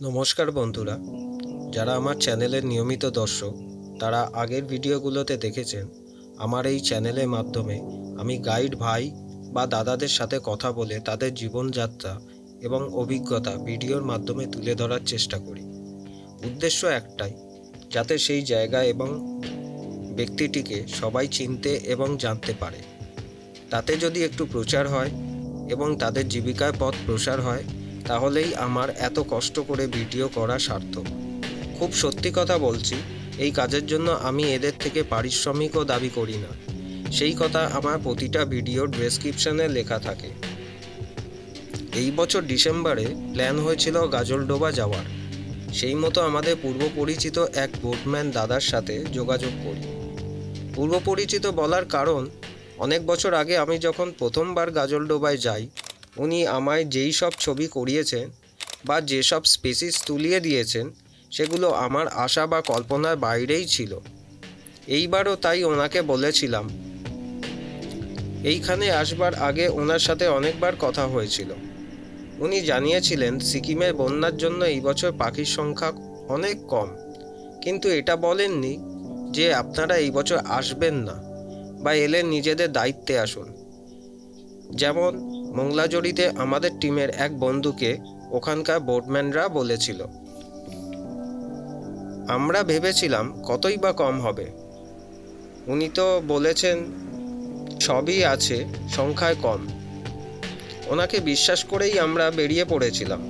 নমস্কার বন্ধুরা, যারা আমার চ্যানেলের নিয়মিত দর্শক, তারা আগের ভিডিওগুলোতে দেখেছেন, আমার এই চ্যানেলের মাধ্যমে আমি গাইড ভাই বা দাদাদের সাথে কথা বলে তাদের জীবনযাত্রা এবং অভিজ্ঞতা ভিডিওর মাধ্যমে তুলে ধরার চেষ্টা করি। উদ্দেশ্য একটাই, যাতে সেই জায়গা এবং ব্যক্তিটিকে সবাই চিনতে এবং জানতে পারে। তাতে যদি একটু প্রচার হয় এবং তাদের জীবিকার পথ প্রসার হয় তাহলেই আমার এত কষ্ট করে ভিডিও করা সার্থক। খুব সত্যি কথা বলছি, এই কাজের জন্য আমি এদের থেকে পারিশ্রমিকও দাবি করি না। সেই কথা আমার প্রতিটা ভিডিওর ডেসক্রিপশনে লেখা থাকে। এই বছর ডিসেম্বরে প্ল্যান হয়েছিল গাজলডোবা যাওয়ার। সেই মতো আমাদের পূর্ব পরিচিত এক বোটম্যান দাদার সাথে যোগাযোগ করি। পূর্ব পরিচিত বলার কারণ, অনেক বছর আগে আমি যখন প্রথমবার গাজলডোবায় যাই উনি আমায় যেই সব ছবি করিয়েছেন বা যেসব স্পেসিস তুলিয়ে দিয়েছেন, সেগুলো আমার আশা বা কল্পনার বাইরেই ছিল। এইবারও তাই ওনাকে বলেছিলাম। এইখানে আসবার আগে ওনার সাথে অনেকবার কথা হয়েছিল। উনি জানিয়েছিলেন, সিকিমের বন্যার জন্য এই বছর পাখির সংখ্যা অনেক কম। কিন্তু এটা বলেননি যে আপনারা এই বছর আসবেন না বা এলে নিজেদের দায়িত্বে আসুন। যেমন মোংলাজড়িতে আমাদের টিমের এক বন্ধুকে ওখানকার বোর্ডম্যানরা বলেছিল। আমরা ভেবেছিলাম কতই বা কম হবে। উনি তো বলেছেন, সবই আছে, সংখ্যায় কম। ওনাকে বিশ্বাস করেই আমরা বেরিয়ে পড়েছিলাম,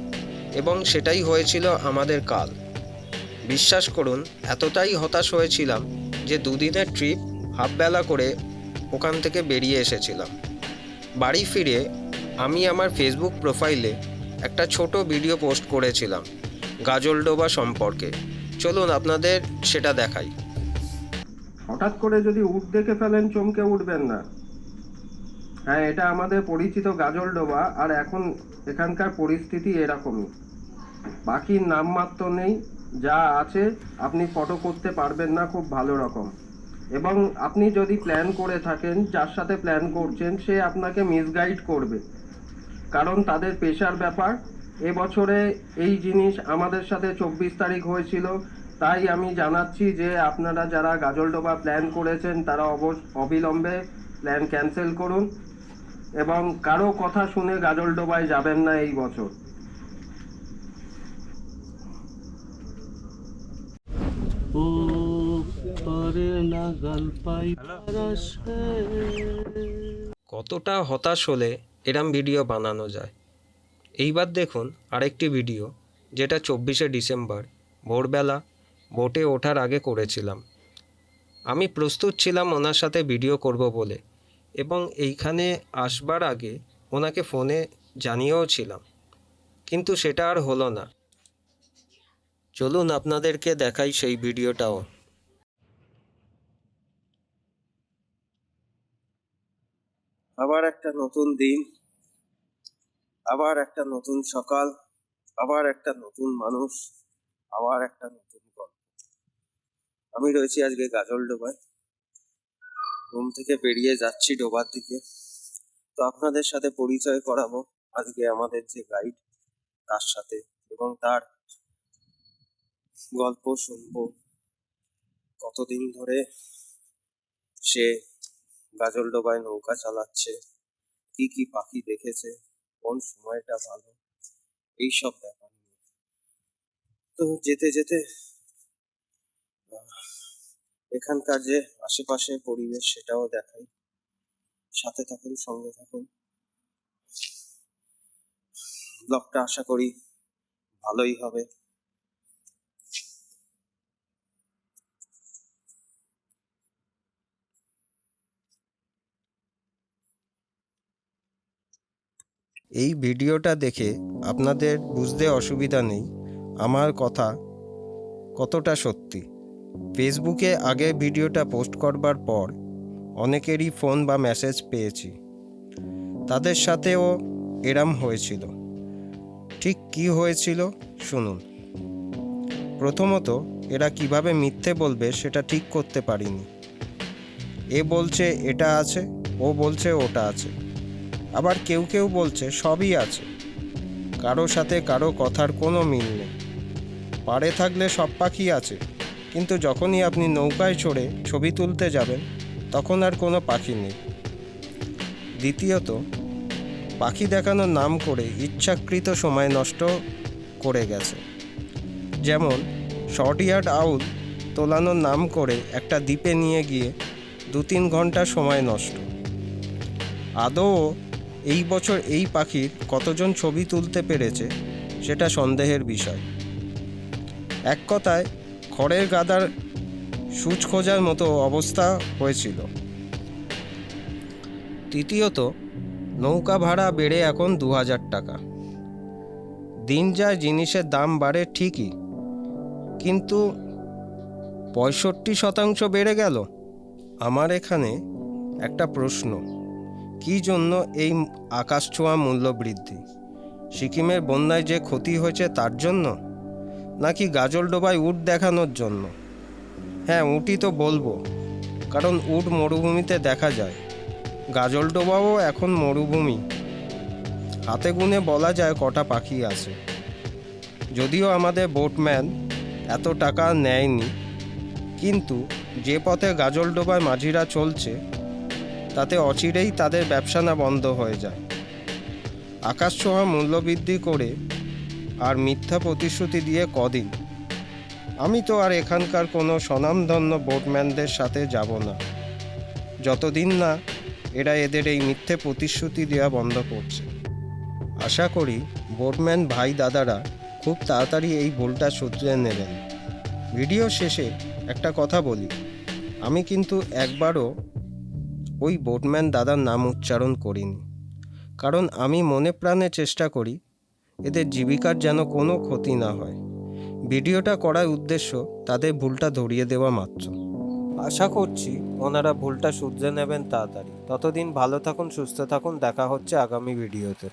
এবং সেটাই হয়েছিল আমাদের কাল। বিশ্বাস করুন, এতটাই হতাশ হয়েছিলাম যে দুদিনের ট্রিপ হাফবেলা করে ওখান থেকে বেরিয়ে এসেছিলাম। বাড়ি ফিরে আমি আমার ফেসবুক প্রোফাইলে একটা ছোট ভিডিও পোস্ট করেছিলাম গাজলডোবা সম্পর্কে। চলুন আপনাদের সেটা দেখাই। হঠাৎ করে যদি উট দেখে ফেলেন, চমকে উঠবেন না। হ্যাঁ এটা আমাদের পরিচিত গাজলডোবা আর এখন এখানকার পরিস্থিতি এরকমই। বাকির নামমাত্র নেই, যা আছে, আপনি ফটো করতে পারবেন না, খুব ভালো রকম। এবং আপনি যদি প্ল্যান করে থাকেন, যার সাথে প্ল্যান করছেন, সে আপনাকে মিসগাইড করবে। কারণ তাদের পেশার ব্যাপার। এবছরে এই জিনিস আমাদের সাথে চব্বিশ তারিখ হয়েছিল। তাই আমি জানাচ্ছি যে আপনারা যারা গাজলডোবা প্ল্যান করেছেন তারা অবশ অবিলম্বে প্ল্যান ক্যান্সেল করুন। এবং কারও কথা শুনে গাজলডোবায় যাবেন না এই বছর। ও নাগাল পাই কতটা হতাশ হলে এরম ভিডিও বানানো যায়। এইবার দেখুন আরেকটি ভিডিও যেটা চব্বিশে ডিসেম্বর, ভোরবেলা বোটে ওঠার আগে করেছিলাম। আমি প্রস্তুত ছিলাম ওনার সাথে ভিডিও করব বলে এবং এইখানে আসবার আগে ওনাকে ফোনে জানিয়েও ছিলাম। কিন্তু সেটা আর হলো না। চলুন আপনাদেরকে দেখাই সেই ভিডিওটাও আবার একটা নতুন দিন, আবার একটা নতুন সকাল, আবার একটা নতুন মানুষ, আবার একটা নতুন গল্প। আমি রয়েছি আজকে গাজল ডোবায়। রুম থেকে বেরিয়ে যাচ্ছি ডোবার দিকে। তো আপনাদের সাথে পরিচয় করাবো আজকে আমাদের যে গাইড তার সাথে এবং তার গল্প শুনব। কতদিন ধরে সে গাজলডোবায় নৌকা চালাচ্ছে। কি কি পাখি দেখেছে? কোন সময়টা ভালো? এইসব ব্যাপার তো যেতে যেতে এখানকার যে আশেপাশে পরিবেশ সেটাও দেখাই। সাথে থাকুন, সঙ্গে থাকুন। ব্লগটা আশা করি ভালোই হবে। এই ভিডিওটা দেখে আপনাদের বুঝতে অসুবিধা নেই। আমার কথা কতটা সত্যি? ফেসবুকে আগে ভিডিওটা পোস্ট করবার পর অনেকেরই ফোন বা মেসেজ পেয়েছি। তাদের সাথেও এরম হয়েছিল। ঠিক কি হয়েছিল? শুনুন। প্রথমত, এরা কীভাবে মিথ্যে বলবে সেটা ঠিক করতে পারিনি। এ বলছে এটা আছে, ও বলছে ওটা আছে। আবার কেউ কেউ বলছে সবই আছে। কারও সাথে কারও কথার কোনো মিল নেই। পাড়ে থাকলে সব পাখি আছে, কিন্তু যখনই আপনি নৌকায় চড়ে ছবি তুলতে যাবেন, তখন আর কোনো পাখি নেই। দ্বিতীয়ত, পাখি দেখানোর নাম করে ইচ্ছাকৃত সময় নষ্ট করে গেছে। যেমন শর্ট ইয়ার্ড আউল তোলানোর নাম করে একটা দ্বীপে নিয়ে গিয়ে দু তিন ঘণ্টা সময় নষ্ট। আদৌ এই বছর এই পাখির কতজন ছবি তুলতে পেরেছে সেটা সন্দেহের বিষয়। এক কথায়, খড়ের গাদার সূচ খোঁজার মতো অবস্থা হয়েছিল। তৃতীয়ত, নৌকা ভাড়া বেড়ে এখন দু হাজার টাকা। দিন যায় জিনিসের দাম বাড়ে ঠিকই, কিন্তু পঁয়ষট্টি শতাংশ বেড়ে গেল। আমার এখানে একটা প্রশ্ন। কী জন্য এই আকাশ ছোঁয়া মূল্য বৃদ্ধি সিকিমের বন্যায় যে ক্ষতি হয়েছে তার জন্য? নাকি গাজলডোবায় উট দেখানোর জন্য? হ্যাঁ উটই তো বলব, কারণ উট মরুভূমিতে দেখা যায়। গাজলডোবাও এখন মরুভূমি। হাতে গুনে বলা যায় কটা পাখি আছে। যদিও আমাদের বোটম্যান এত টাকা নেয়নি, কিন্তু যে পথে গাজলডোবায় মাঝিরা চলছে তাতে অচিরেই তাদের ব্যবসা না বন্ধ হয়ে যায়। আকাশ ছোঁয়া মূল্যবৃদ্ধি করে আর মিথ্যা প্রতিশ্রুতি দিয়ে কদিন। আমি তো আর এখানকার কোনো স্বনামধন্য বোটম্যানদের সাথে যাব না। যতদিন না এরা এদের এই মিথ্যে প্রতিশ্রুতি দেওয়া বন্ধ করছে। আশা করি বোটম্যান ভাই দাদারা খুব তাড়াতাড়ি এই ভুলটা শুধরে নেবেন। ভিডিও শেষে একটা কথা বলি। আমি কিন্তু একবারও ওই বোটম্যান দাদার নাম উচ্চারণ করিনি। কারণ আমি মনে প্রাণে চেষ্টা করি, এদের জীবিকার যেন কোনো ক্ষতি না হয়। ভিডিওটা করার উদ্দেশ্য তাদের ভুলটা ধরিয়ে দেওয়া মাত্র। আশা করছি ওনারা ভুলটা শুধরে নেবেন তাড়াতাড়ি। ততদিন ভালো থাকুন, সুস্থ থাকুন। দেখা হচ্ছে আগামী ভিডিওতে।